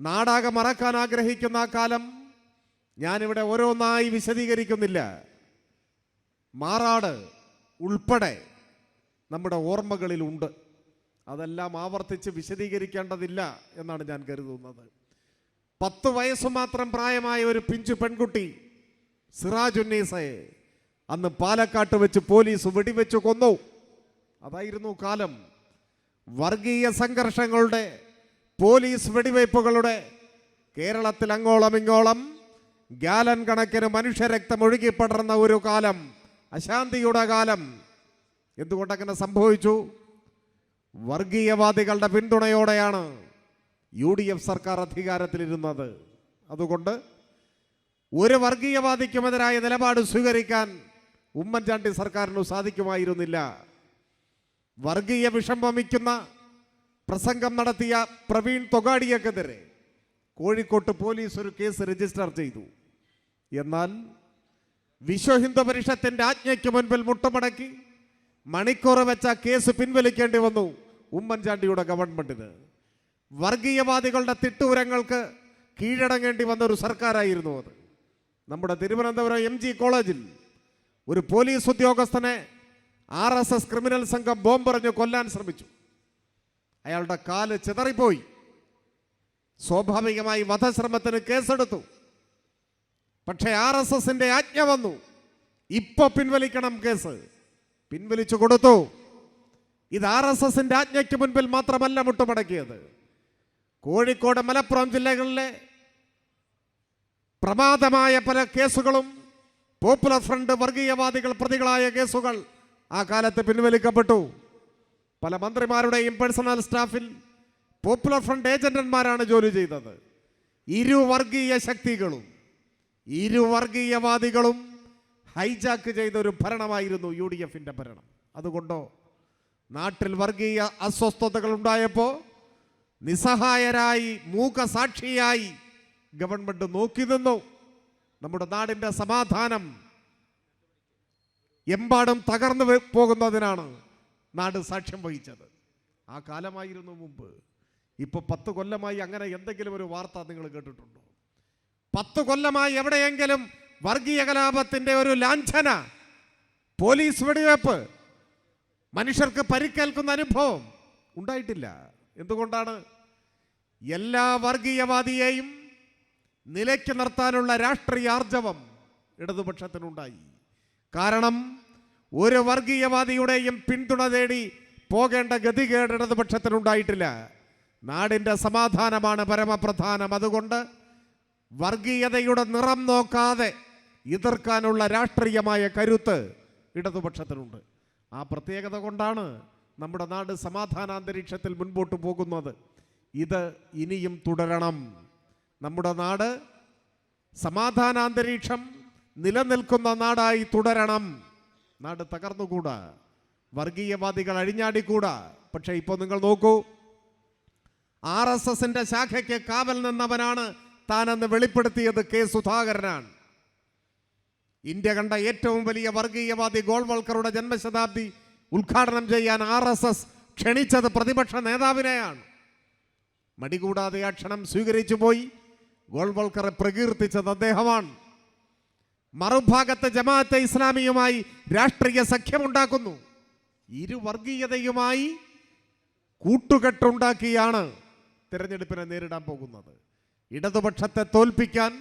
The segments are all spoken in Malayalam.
നാടാകെ മറക്കാൻ ആഗ്രഹിക്കുന്ന ആ കാലം ഞാനിവിടെ ഓരോന്നായി വിശദീകരിക്കുന്നില്ല. മാറാട് ഉൾപ്പെടെ നമ്മുടെ ഓർമ്മകളിലുണ്ട് അതെല്ലാം ആവർത്തിച്ച് വിശദീകരിക്കേണ്ടതില്ല എന്നാണ് ഞാൻ കരുതുന്നത്. പത്ത് വയസ്സ് മാത്രം പ്രായമായ ഒരു പിഞ്ചു പെൺകുട്ടി സിറാജുന്നീസയെ അന്ന് പാലക്കാട്ട് വെച്ച് പോലീസ് വെടിവെച്ച് കൊന്നു. അതായിരുന്നു കാലം. വർഗീയ സംഘർഷങ്ങളുടെ പോലീസ് വെടിവയ്പ്പുകളുടെ കേരളത്തിൽ അങ്ങോളം ഇങ്ങോളം ഗാലൻ കണക്കിന് മനുഷ്യരക്തം ഒഴുകിപ്പടർന്ന ഒരു കാലം അശാന്തിയുടെ കാലം. എന്തുകൊണ്ടങ്ങനെ സംഭവിച്ചു? വർഗീയവാദികളുടെ പിന്തുണയോടെയാണ് യു ഡി എഫ് സർക്കാർ അധികാരത്തിലിരുന്നത്. അതുകൊണ്ട് ഒരു വർഗീയവാദിക്കുമെതിരായ നിലപാട് സ്വീകരിക്കാൻ ഉമ്മൻചാണ്ടി സർക്കാരിനു സാധിക്കുമായിരുന്നില്ല. വർഗീയ വിഷം വമിക്കുന്ന പ്രസംഗം നടത്തിയ പ്രവീൺ തൊഗാഡിയക്കെതിരെ കോഴിക്കോട്ട് പോലീസ് ഒരു കേസ് രജിസ്റ്റർ ചെയ്തു. എന്നാൽ വിശ്വ ഹിന്ദു പരിഷത്തിന്റെ ആജ്ഞയ്ക്ക് മുൻപിൽ മുട്ടുമടക്കി മണിക്കൂർ വെച്ച കേസ് പിൻവലിക്കേണ്ടി വന്നു ഉമ്മൻചാണ്ടിയുടെ ഗവൺമെന്റിന്. വർഗീയവാദികളുടെ തിട്ടൂരങ്ങൾക്ക് കീഴടങ്ങേണ്ടി വന്ന ഒരു സർക്കാരായിരുന്നു അത്. നമ്മുടെ തിരുവനന്തപുരം എം ജി കോളേജിൽ ഒരു പോലീസ് ഉദ്യോഗസ്ഥനെ ആർ എസ് എസ് ക്രിമിനൽ സംഘം ബോംബെറിഞ്ഞ് കൊല്ലാൻ ശ്രമിച്ചു. അയാളുടെ കാൽ ചിതറിപ്പോയി. സ്വാഭാവികമായി വധശ്രമത്തിന് കേസെടുത്തു. പക്ഷേ ആർ എസ് എസിന്റെ ആജ്ഞ വന്നു. ഇപ്പൊ പിൻവലിക്കണം കേസ്. പിൻവലിച്ചു കൊടുത്തു. ഇത് ആർ എസ് എസിന്റെ ആജ്ഞയ്ക്ക് മുൻപിൽ മാത്രമല്ല മുട്ടുമടക്കിയത്. കോഴിക്കോട് മലപ്പുറം ജില്ലകളിലെ പ്രമാദമായ പല കേസുകളും പോപ്പുലർ ഫ്രണ്ട് വർഗീയവാദികൾ പ്രതികളായ കേസുകൾ ആ കാലത്ത് പിൻവലിക്കപ്പെട്ടു. പല മന്ത്രിമാരുടെയും പേഴ്സണൽ സ്റ്റാഫിൽ പോപ്പുലർ ഫ്രണ്ട് ഏജന്റന്മാരാണ് ജോലി ചെയ്തത്. ഇരുവർഗീയ ശക്തികളും ഇരുവർഗീയവാദികളും ഹൈജാക്ക് ചെയ്ത ഒരു ഭരണമായിരുന്നു യു ഡി എഫിന്റെ ഭരണം. അതുകൊണ്ടോ? നാട്ടിൽ വർഗീയ അസ്വസ്ഥതകൾ ഉണ്ടായപ്പോൾ നിസ്സഹായരായി മൂകസാക്ഷിയായി ഗവൺമെന്റ് നോക്കി നിന്നു. നമ്മുടെ നാടിന്റെ സമാധാനം എമ്പാടും തകർന്നു പോകുന്നതിനാണ്. നാട് സാക്ഷ്യം വഹിച്ചത്. ആ കാലമായിരുന്നു മുമ്പ്. ഇപ്പൊ പത്ത് കൊല്ലമായി അങ്ങനെ എന്തെങ്കിലും ഒരു വാർത്ത നിങ്ങൾ കേട്ടിട്ടുണ്ടോ? പത്ത് കൊല്ലമായി എവിടെയെങ്കിലും വർഗീയ കലാപത്തിന്റെ ഒരു ലാഞ്ചന പോലീസ് വെടിവെപ്പ് മനുഷ്യർക്ക് പരിക്കേൽക്കുന്ന അനുഭവം ഉണ്ടായിട്ടില്ല. എന്തുകൊണ്ടാണ്? എല്ലാ വർഗീയവാദിയെയും നിലയ്ക്ക് നിർത്താനുള്ള രാഷ്ട്രീയ ആർജവം ഇടതുപക്ഷത്തിനുണ്ടായി. കാരണം ഒരു വർഗീയവാദിയുടെയും പിന്തുണ തേടി പോകേണ്ട ഗതികേട് ഇടതുപക്ഷത്തിനുണ്ടായിട്ടില്ല. നാടിന്റെ സമാധാനമാണ് പരമപ്രധാനം. അതുകൊണ്ട് വർഗീയതയുടെ നിറം നോക്കാതെ എതിർക്കാനുള്ള രാഷ്ട്രീയമായ കരുത്ത് ഇടതുപക്ഷത്തിനുണ്ട്. ആ പ്രത്യേകത കൊണ്ടാണ് നമ്മുടെ നാട് സമാധാനാന്തരീക്ഷത്തിൽ മുൻപോട്ട് പോകുന്നത്. ഇത് ഇനിയും തുടരണം. നമ്മുടെ നാട് സമാധാനാന്തരീക്ഷം നിലനിൽക്കുന്ന നാടായി തുടരണം. നാട് തകർന്നുകൂടാ? വർഗീയവാദികൾ അഴിഞ്ഞാടിക്കൂടാ? പക്ഷേ ഇപ്പോൾ നിങ്ങൾ നോക്കൂ ആർ എസ് എസിന്റെ ശാഖയ്ക്ക് കാവൽ നിന്നവനാണ് താനെന്ന് വെളിപ്പെടുത്തിയത് കെ സുധാകരനാണ്. ഇന്ത്യ കണ്ട ഏറ്റവും വലിയ വർഗീയവാദി ഗോൾവൾക്കറുടെ ജന്മശതാബ്ദി ഉദ്ഘാടനം ചെയ്യാൻ ആർ എസ് എസ് ക്ഷണിച്ചത് പ്രതിപക്ഷ നേതാവിനെയാണ്. മടികൂടാതെ ആ ക്ഷണം സ്വീകരിച്ചു പോയി ഗോൾവൾക്കറെ പ്രകീർത്തിച്ചത് അദ്ദേഹമാണ്. മറുഭാഗത്ത് ജമാഅത്തെ ഇസ്ലാമിയുമായി രാഷ്ട്രീയ സഖ്യമുണ്ടാക്കുന്നു. ഇരുവർഗീയതയുമായി കൂട്ടുകെട്ടുണ്ടാക്കിയാണ് തിരഞ്ഞെടുപ്പിനെ നേരിടാൻ പോകുന്നത്. ഇടതുപക്ഷത്തെ തോൽപ്പിക്കാൻ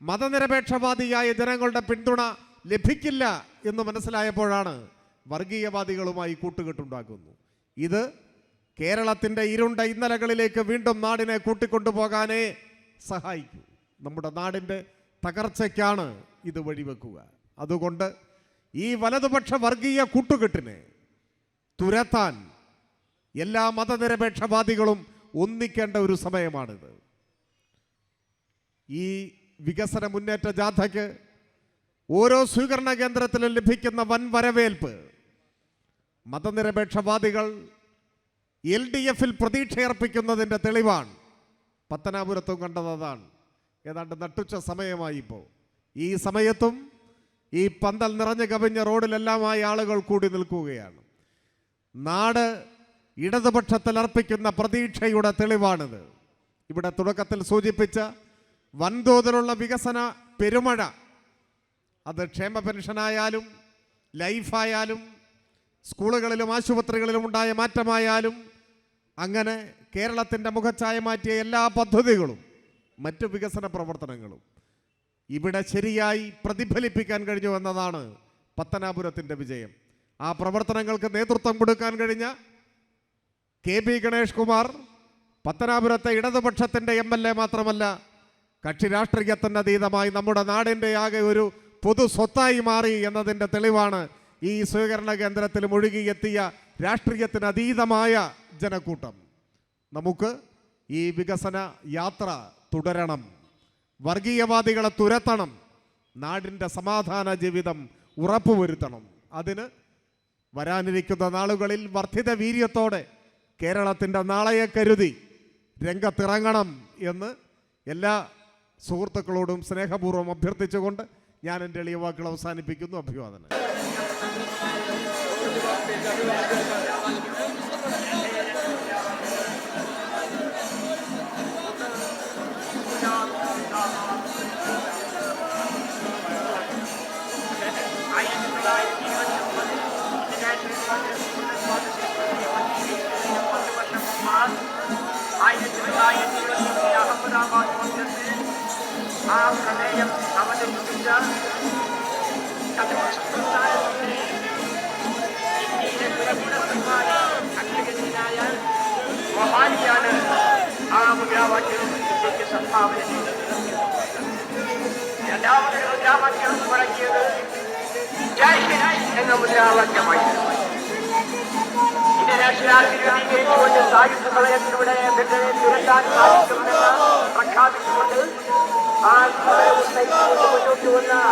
മതനിരപേക്ഷവാദിയായ ജനങ്ങളുടെ പിന്തുണ ലഭിക്കില്ല എന്ന് മനസ്സിലായപ്പോഴാണ് വർഗീയവാദികളുമായി കൂട്ടുകെട്ടുണ്ടാക്കുന്നു ഇത് കേരളത്തിന്റെ ഇരുണ്ട ഇന്നലകളിലേക്ക് വീണ്ടും നാടിനെ കൂട്ടിക്കൊണ്ടുപോകാനേ സഹായിക്കൂ. നമ്മുടെ നാടിന്റെ തകർച്ചയ്ക്കാണ് ഇത് വഴിവെക്കുക അതുകൊണ്ട് ഈ വലതുപക്ഷ വർഗീയ കൂട്ടുകെട്ടിനെ തുരത്താൻ എല്ലാ മതനിരപേക്ഷവാദികളും ഒന്നിക്കേണ്ട ഒരു സമയമാണിത്. ഈ വികസന മുന്നേറ്റ ജാഥയ്ക്ക് ഓരോ സ്വീകരണ കേന്ദ്രത്തിലും ലഭിക്കുന്ന വൻ വരവേൽപ്പ് മതനിരപേക്ഷവാദികൾ എൽ ഡി എഫിൽ പ്രതീക്ഷയർപ്പിക്കുന്നതിന്റെ തെളിവാണ്. പത്തനാപുരത്തും കണ്ടത് അതാണ്. ഏതാണ്ട് നട്ടുച്ച സമയമായി ഇപ്പോൾ ഈ സമയത്തും ഈ പന്തൽ നിറഞ്ഞു കവിഞ്ഞ റോഡിലെല്ലാമായി ആളുകൾ കൂടി നിൽക്കുകയാണ്. നാട് ഇടതുപക്ഷത്തിൽ അർപ്പിക്കുന്ന പ്രതീക്ഷയുടെ തെളിവാണിത്. ഇവിടെ തുടക്കത്തിൽ സൂചിപ്പിച്ച വൻതോതിലുള്ള വികസന പെരുമഴ അത് ക്ഷേമ പെൻഷനായാലും ലൈഫായാലും സ്കൂളുകളിലും ആശുപത്രികളിലും ഉണ്ടായ മാറ്റമായാലും അങ്ങനെ കേരളത്തിന്റെ മുഖച്ഛായ മാറ്റിയ എല്ലാ പദ്ധതികളും മറ്റു വികസന പ്രവർത്തനങ്ങളും. ഇവിടെ ശരിയായി പ്രതിഫലിപ്പിക്കാൻ കഴിഞ്ഞു എന്നതാണ് പത്തനാപുരത്തിന്റെ വിജയം. ആ പ്രവർത്തനങ്ങൾക്ക് നേതൃത്വം കൊടുക്കാൻ കഴിഞ്ഞ കെ പി ഗണേഷ് കുമാർ പത്തനാപുരത്തെ ഇടതുപക്ഷത്തിന്റെ എം എൽ എ മാത്രമല്ല കക്ഷി രാഷ്ട്രീയത്തിന് അതീതമായി നമ്മുടെ നാടിന്റെ ആകെ ഒരു പൊതു സ്വത്തായി മാറി എന്നതിന്റെ തെളിവാണ് ഈ സ്വീകരണ കേന്ദ്രത്തിൽ ഒഴുകിയെത്തിയ രാഷ്ട്രീയത്തിന് അതീതമായ ജനക്കൂട്ടം. നമുക്ക് ഈ വികസന യാത്ര തുടരണം. വർഗീയവാദികളെ തുരത്തണം. നാടിന്റെ സമാധാന ജീവിതം ഉറപ്പുവരുത്തണം. അതിന് വരാനിരിക്കുന്ന നാളുകളിൽ വർദ്ധിത വീര്യത്തോടെ കേരളത്തിന്റെ നാളെയെ കരുതി രംഗത്തിറങ്ങണം എന്ന് എല്ലാ സുഹൃത്തുക്കളോടും സ്നേഹപൂർവം അഭ്യർത്ഥിച്ചുകൊണ്ട് ഞാൻ എന്റെ എളിയ വാക്കുകൾ അവസാനിപ്പിക്കുന്നു. അഭിവാദനം കമ്മ്യൂണിസ്റ്റ് പ്രസ്ഥാനത്തിന്റെ ഇന്ത്യയിലെ പുരസ്കൃതമായ അഗ്രഗണ്യനായ മഹാനിയാണ് ആ മുദ്രാവാക്യം ഇന്ത്യയ്ക്ക് സംഭാവന ചെയ്തത് രണ്ടാമത് മുദ്രാവാക്യം ഹിന്ദ് എന്ന മുദ്രാവാക്യമായിരുന്നു ഇന്ത്യൻ സായുധ പ്രളയത്തിലൂടെ തുരത്താൻ സാധിക്കുമെന്ന് പ്രഖ്യാപിച്ചുകൊണ്ട് আর উপযুক্ত না